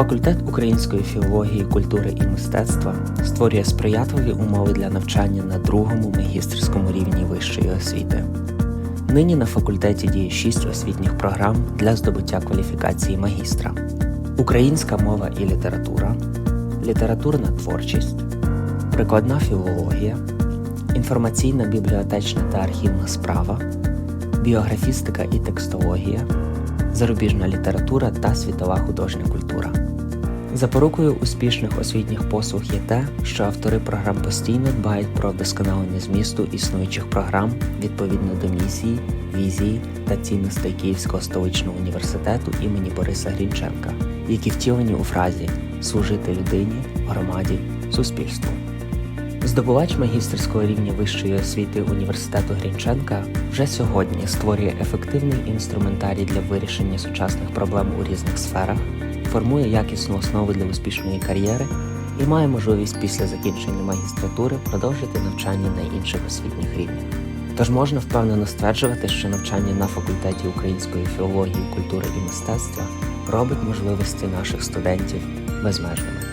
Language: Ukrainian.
Факультет української філології, культури і мистецтва створює сприятливі умови для навчання на другому магістерському рівні вищої освіти. Нині на факультеті діє шість освітніх програм для здобуття кваліфікації магістра: українська мова і література, літературна творчість, прикладна філологія, інформаційна бібліотечна та архівна справа, біографістика і текстологія, зарубіжна література та світова художня культура. Запорукою успішних освітніх послуг є те, що автори програм постійно дбають про вдосконалення змісту існуючих програм відповідно до місії, візії та цінностей Київського столичного університету імені Бориса Грінченка, які втілені у фразі служити людині, громаді, суспільству. Здобувач магістерського рівня вищої освіти університету Грінченка вже сьогодні створює ефективний інструментарій для вирішення сучасних проблем у різних сферах, формує якісну основу для успішної кар'єри і має можливість після закінчення магістратури продовжити навчання на інших освітніх рівнях. Тож можна впевнено стверджувати, що навчання на факультеті української філології, культури і мистецтва робить можливості наших студентів безмежними.